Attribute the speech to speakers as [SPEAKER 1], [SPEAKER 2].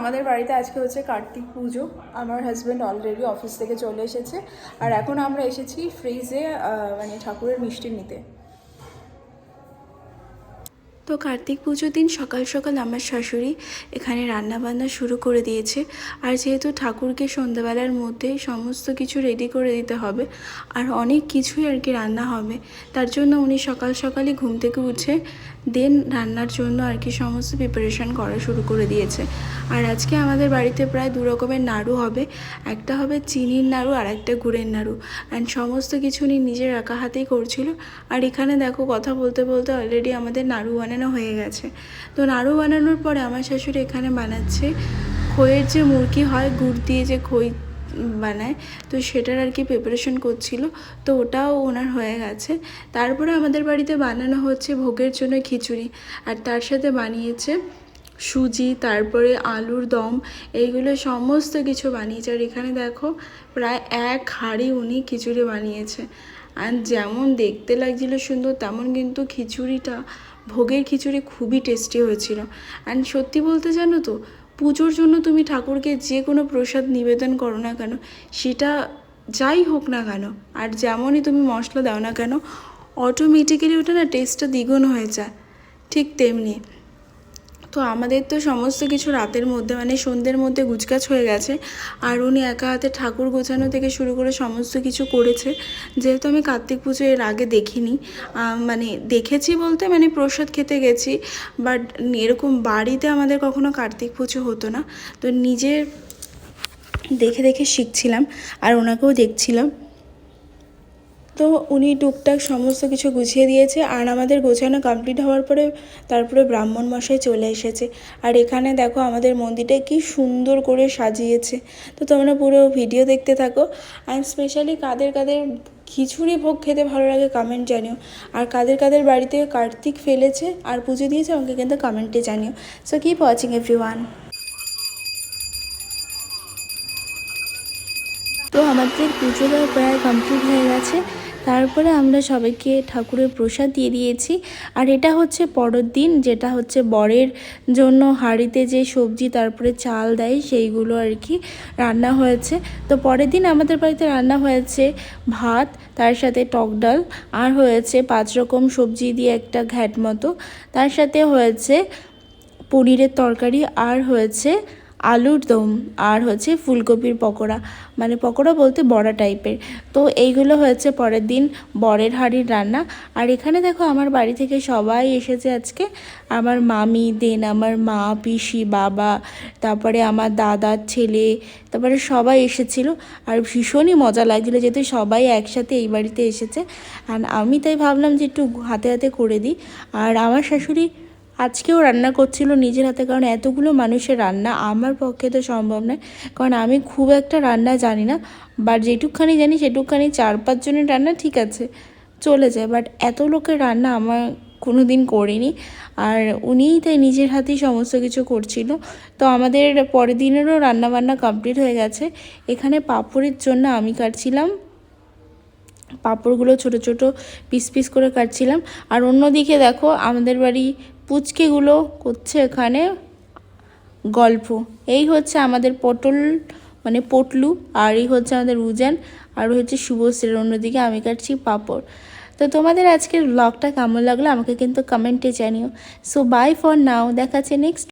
[SPEAKER 1] আমাদের বাড়িতে আজকে হচ্ছে কার্তিক পুজো। আমার হাজব্যান্ড অলরেডি অফিস থেকে চলে এসেছে। আর এখন আমরা এসেছি ফ্রিজে মানে ঠাকুরের মিষ্টি নিতে। তো কার্তিক পুজোর দিন সকাল সকাল আমার শাশুড়ি এখানে রান্নাবান্না শুরু করে দিয়েছে। আর যেহেতু ঠাকুরকে সন্ধ্যাবেলার মধ্যে সমস্ত কিছু রেডি করে দিতে হবে, আর অনেক কিছুই আর কি রান্না হবে, তার জন্য উনি সকাল সকালই ঘুম থেকে উঠে দেন রান্নার জন্য আর কি সমস্ত প্রিপারেশন করা শুরু করে দিয়েছে। আর আজকে আমাদের বাড়িতে প্রায় দু রকমের নাড়ু হবে। একটা হবে চিনির নাড়ু, আর একটা গুড়ের নাড়ু। অ্যান্ড সমস্ত কিছু উনি নিজের একা হাতেই করছিল। আর এখানে দেখো, কথা বলতে বলতে অলরেডি আমাদের নাড়ু বানানো হয়ে গেছে। তো নাড়ু বানানোর পরে আমার শাশুড়ি এখানে বানাচ্ছে খইয়ের যে মুরগি হয়, গুড় দিয়ে যে খই বানায়। তো সেটার আর কি প্রিপারেশন করছিল। তো ওটাও ওনার হয়ে গেছে। তারপরে আমাদের বাড়িতে বানানো হচ্ছে ভোগের জন্য খিচুড়ি। আর তার সাথে বানিয়েছে সুজি, তারপরে আলুর দম, এইগুলো সমস্ত কিছু বানিয়েছে। আর এখানে দেখো, প্রায় এক হাঁড়ি উনি খিচুড়ি বানিয়েছে। আর যেমন দেখতে লাগছিল সুন্দর, তেমন কিন্তু খিচুড়িটা, ভোগের খিচুড়ি খুবই টেস্টি হয়েছিল। অ্যান্ড সত্যি বলতে জানো তো পুজোর জন্য তুমি ঠাকুরকে যে কোনো প্রসাদ নিবেদন করো না কেন, সেটা যাই হোক না কেন, আর যেমনই তুমি মশলা দাও না কেন অটোমেটিক্যালি ওটা না টেস্টটা দ্বিগুণ হয়ে যায়, ঠিক তেমনি। তো আমাদের তো সমস্ত কিছু রাতের মধ্যে মানে সন্ধ্যের মধ্যে গুছগাছ হয়ে গেছে। আর উনি একা হাতে ঠাকুর গোছানো থেকে শুরু করে সমস্ত কিছু করেছে। যেহেতু আমি কার্তিক পুজো এর আগে দেখিনি মানে দেখেছি বলতে মানে প্রসাদ খেতে গেছি বাট এরকম বাড়িতে আমাদের কখনো কার্তিক পুজো হতো না। তো নিজের দেখে দেখে শিখছিলাম, আর ওনাকেও দেখছিলাম। তো উনি টুকটাক সমস্ত কিছু গুছিয়ে দিয়েছে আর আমাদের গোছানো কমপ্লিট হওয়ার পরে তারপরে ব্রাহ্মণ মশাই চলে এসেছে। আর এখানে দেখো আমাদের মন্দিরটা কি সুন্দর করে সাজিয়েছে। তো তোমরা পুরো ভিডিও দেখতে থাকো। আর স্পেশালি কাদের কাদের খিচুড়ি ভোগ খেতে ভালো লাগে কমেন্ট জানিও। আর কাদের কাদের বাড়িতে কার্তিক ফেলেছে আর পুজো দিয়েছে আমাকে কিন্তু কমেন্টে জানিও। So keep watching every one তো আমাদের পুজোটা প্রায় কমপ্লিট হয়ে গেছে। তারপরে আমরা সবাইকে ঠাকুরের প্রসাদ দিয়ে দিয়েছি। আর এটা হচ্ছে পরের দিন, যেটা হচ্ছে বরের জন্য হাঁড়িতে যে সবজি, তারপরে চাল দেয়, সেইগুলো আর কি রান্না হয়েছে। তো পরের দিন আমাদের বাড়িতে রান্না হয়েছে ভাত, তার সাথে টক ডাল, আর হয়েছে পাঁচ রকম সবজি দিয়ে একটা ঘ্যাট মতো। তার সাথে হয়েছে পনিরের তরকারি, আর হয়েছে আলুর দম আর হচ্ছে ফুলকপির পকোড়া মানে পকোড়া বলতে বড়া টাইপের। তো এইগুলো হয়েছে পরের দিন বরের হাঁড়ির রান্না। আর এখানে দেখো আমার বাড়ি থেকে সবাই এসেছে আজকে। আমার মামি, দেন আমার মা, পিসি, বাবা, তারপরে আমার দাদার ছেলে, তারপরে সবাই এসেছিল। আর ভীষণই মজা লাগছিল যেহেতু সবাই একসাথে এই বাড়িতে এসেছে। আর আমি তাই ভাবলাম যে একটু হাতে হাতে করে দিই। আর আমার শাশুড়ি আজকেও রান্না করছিল নিজের হাতে, কারণ এতগুলো মানুষের রান্না আমার পক্ষে তো সম্ভব নয়। কারণ আমি খুব একটা রান্না জানি না বাট যেটুকখানি জানি সেটুকখানি চার পাঁচজনের রান্না ঠিক আছে, চলে যায়। বাট এত লোকের রান্না আমার কোনো দিন করিনি, আর উনিই তাই নিজের হাতেই সমস্ত কিছু করছিল। তো আমাদের পরের দিনেরও রান্নাবান্না কমপ্লিট হয়ে গেছে। এখানে পাপড়ের জন্য আমি কাটছিলাম, পাঁপড়গুলো ছোট ছোট পিস পিস করে কাটছিলাম। আর অন্যদিকে দেখো আমাদের বাড়ি পুচকেগুলো করছে এখানে গল্প। এই হচ্ছে আমাদের পটল মানে পটলু, আর এই হচ্ছে আমাদের উজান, আর হচ্ছে শুভশ্রীর অন্যদিকে আমি কাটছি পাপড়। তো তোমাদের আজকের ব্লগটা কেমন লাগল আমাকে কিন্তু কমেন্টে জানিও। সো বাই ফর নাও দেখাচ্ছে নেক্সট